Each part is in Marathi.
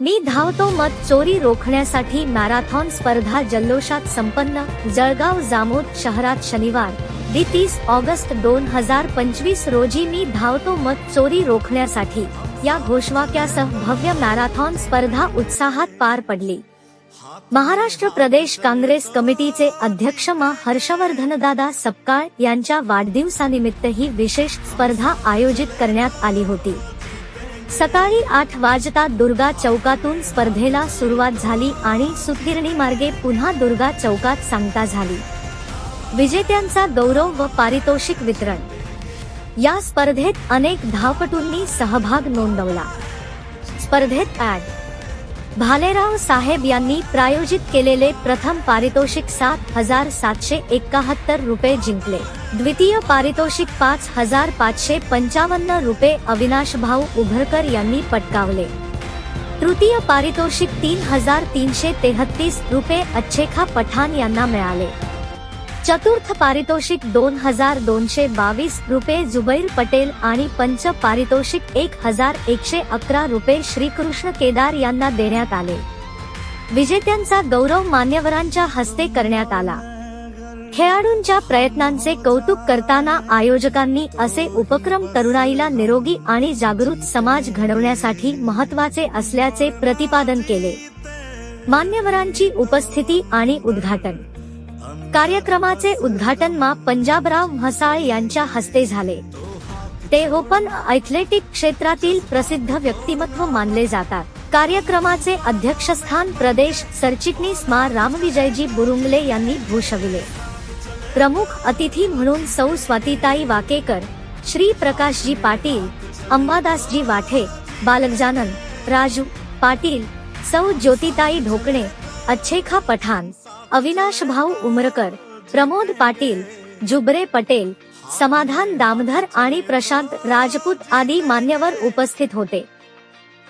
मी धावतो मत चोरी रोखण्यासाठी मॅरेथॉन स्पर्धा जल्लोषात संपन्न जळगाव जामोद शहरात शनिवार दि तीस ऑगस्ट दोन हजार पंचवीस रोजी मी धावतो मत चोरी रोखण्यासाठी. या घोषवाक्यासह भव्य मॅरेथॉन स्पर्धा उत्साहात पार पडली. महाराष्ट्र प्रदेश काँग्रेस कमिटीचे अध्यक्ष मा. हर्षवर्धनदादा सपकाळ यांच्या वाढदिवसानिमित्त ही विशेष स्पर्धा आयोजित करण्यात आली होती. सकाळी आठ वाजता दुर्गा चौकातून स्पर्धेला सुरुवात झाली आणि सुतगिरणी मार्गे पुन्हा दुर्गा चौकात सांगता झाली. विजेत्यांचा गौरव व पारितोषिक वितरण. या स्पर्धेत अनेक धावपटूंनी सहभाग नोंदवला. स्पर्धेत ऍड भालेराव साहेब यांनी प्रायोजित केलेले प्रथम पारितोषिक सात हजार सातशे एकाहत्तर रुपये जिंकले. द्वितीय पारितोषिक पाच हजार पाचशे पंचावन्न रुपये अविनाश भाऊ उभरकर यांनी पटकावले. तृतीय पारितोषिक तीन हजार तीनशे तेहतीस रुपये अच्छेखा पठाण यांना मिळाले. चतुर्थ पारितोषिक दोन हजार दोनशे बावीस रुपये जुबैर पटेल आणि पंच पारितोषिक एक हजार एकशे अकरा रुपये श्रीकृष्ण केदार यांना देण्यात आले. विजेत्यांचा गौरव मान्यवरांच्या हस्ते करण्यात आला. खेळाडूंच्या प्रयत्नांचे कौतुक करताना आयोजकांनी असे उपक्रम तरुणाईला निरोगी आणि जागृत समाज घडवण्यासाठी महत्त्वाचे असल्याचे प्रतिपादन केले. मान्यवरांची उपस्थिती आणि उद्घाटन कार्यक्रमाचे उद्घाटन मा पंजाबराव म्हसाळ यांच्या हस्ते झाले. ते ओपन ॲथलेटिक क्षेत्रातील प्रसिद्ध व्यक्तिमत्व मानले जातात. कार्यक्रमाचे अध्यक्षस्थान प्रदेश सरचिटणीस मा रामविजयजी बुरुंगले यांनी भूषविले. प्रमुख अतिथी म्हणून सौ स्वातीताई वाकेकर श्री प्रकाशजी पाटील अंबादासजी वाठे बालकजानन राजू पाटील सौ ज्योतिताई ढोकणे अच्छेखा पठाण अविनाश भाऊ उमरकर प्रमोद पाटील जुबरे पटेल समाधान दामधर आणि प्रशांत राजपूत आदी मान्यवर उपस्थित होते.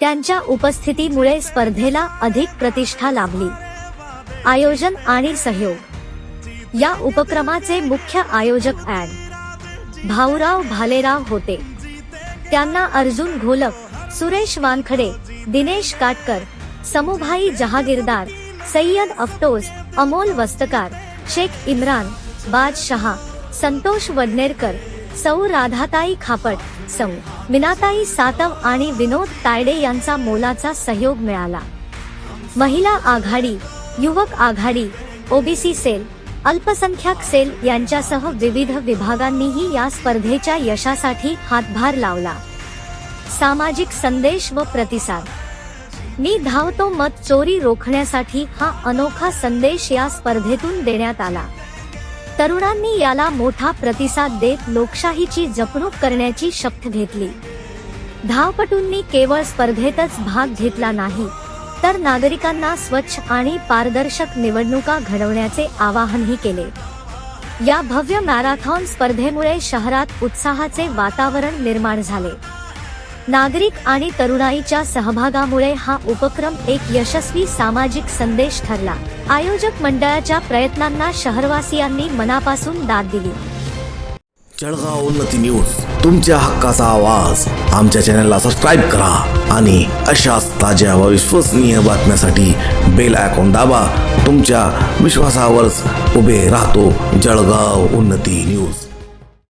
त्यांच्या उपस्थितीमुळे स्पर्धेला अधिक प्रतिष्ठा लाभली. आयोजन आणि सहयोग. या उपक्रमाचे मुख्य आयोजक ऍड भाऊराव भालेराव होते. त्यांना अर्जुन घोलक सुरेश वानखडे दिनेश काटकर समुभाई जहागीरदार सय्यद अफटोस अमोल वस्तकार शेख इम्रान बाज शहा संतोष वडनेरकर सौ राधाताई खापट सौ मिनाताई सातव आणि विनोद तायडे यांचा मोलाचा सहयोग मिळाला. महिला आघाडी युवक आघाडी ओबीसी सेल अल्पसंख्याक सेल यांच्यासह विविध विभागांनीही या स्पर्धेच्या यशासाठी हातभार लावला. सामाजिक संदेश व प्रतिसाद मी धावतो मत चोरी रोखण्यासाठी हा अनोखा संदेश या स्पर्धेतून देण्यात आला. तरुणांनी याला मोठा प्रतिसाद देत लोकशाहीची जपणूक करण्याची शपथ घेतली. धावपटूंनी केवळ स्पर्धेतच भाग घेतला नाही तर नागरिकांना स्वच्छ आणि पारदर्शक निवडणुका घडवण्याचे आवाहनही केले. या भव्य मॅरेथॉन स्पर्धेमुळे शहरात उत्साहाचे वातावरण निर्माण झाले. नागरिक आणि तरुणाईच्या सहभागामुळे हा उपक्रम एक यशस्वी सामाजिक संदेश ठरला. आयोजक मंडळाच्या प्रयत्नांना शहरवासियांनी मनापासून दाद दिली. जळगाव उन्नती न्यूज तुमच्या हक्काचा आवाज. आमच्या चॅनलला सबस्क्राईब करा आणि अशाच ताज्या व विश्वसनीय बातम्यासाठी बेल आयकॉन दाबा. तुमच्या विश्वासावरच उभे राहतो जळगाव उन्नती न्यूज.